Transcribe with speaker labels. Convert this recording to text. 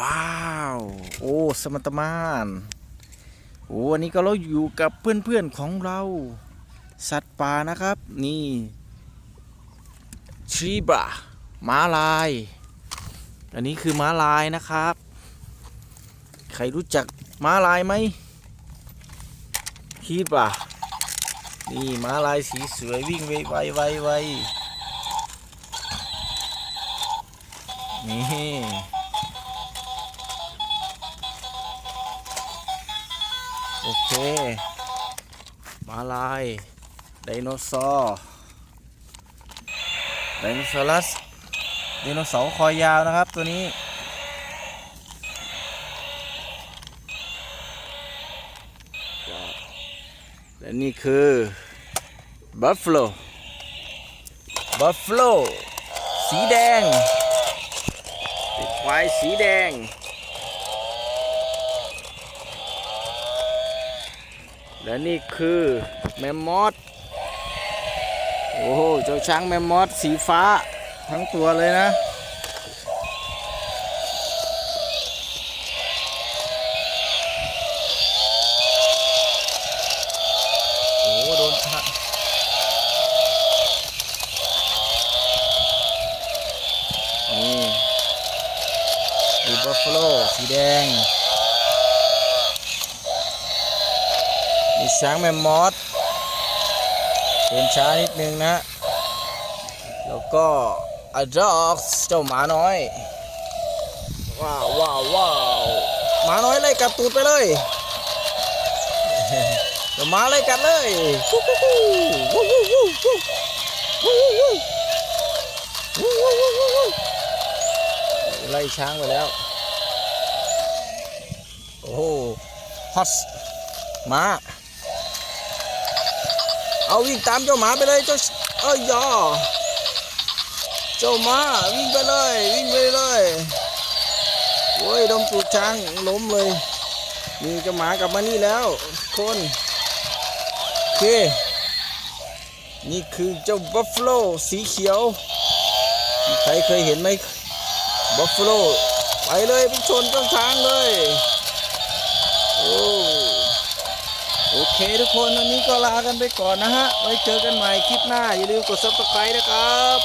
Speaker 1: ว้าว โอ้ สมรรถมานโอ้วันนี้ก็เราอยู่กับเพื่อนๆของเรา สัตว์ป่านะครับ นี่ชีบะม้าลาย อันนี้คือม้าลายนะครับ ใครรู้จักม้าลายไหมชีบะนี่ม้าลายสีสวยวิ่งไวไวไวไวนี่ โอเค มาลาย ไดโนเสาร์ไดโนเสารัสไดโนเสาร์คอยาวนะครับตัวนี้ และนี่คือบัฟฟ l o บัฟฟ l o สีแดงควายสีแดง และนี่คือแมมมอสโอ้โหเจ้าช้างแมมมอสสีฟ้าทั้งตัวเลยนะโอ้โหโดนทะนี่ดูบัฟฟาโลสีแดง ช้างแมมมอสเดินช้านิดนึงนะ แล้วก็อาด็อกเจ้าหมาน้อย ว้าวว้าวว้าวหมาน้อยไล่กัดตูดไปเลยเดี๋ยวมาไล่กัดเลยไล่ช้างไปแล้ว โอ้โหฮอตมา เอาวิ่งตามเจ้าหมาไปเลยเจ้าเอ้ยยอเจ้าหมาวิ่งไปเลยวิ่งไปเลยโอ้ยดมตูดช้างล้มเลยมีเจ้าหมากลับมานี่แล้วคนโอเคนี่คือเจ้าบัฟฟ a ลสีเขียว ใครเคยเห็นไหมบัฟฟ a ลไปเลยไปชนเจ้าช้างเลยโอ้ เคทุกคนวันนี้ก็ลากันไปก่อนนะฮะ ไว้เจอกันใหม่คลิปหน้า อย่าลืมกดซับสไครต์นะครับ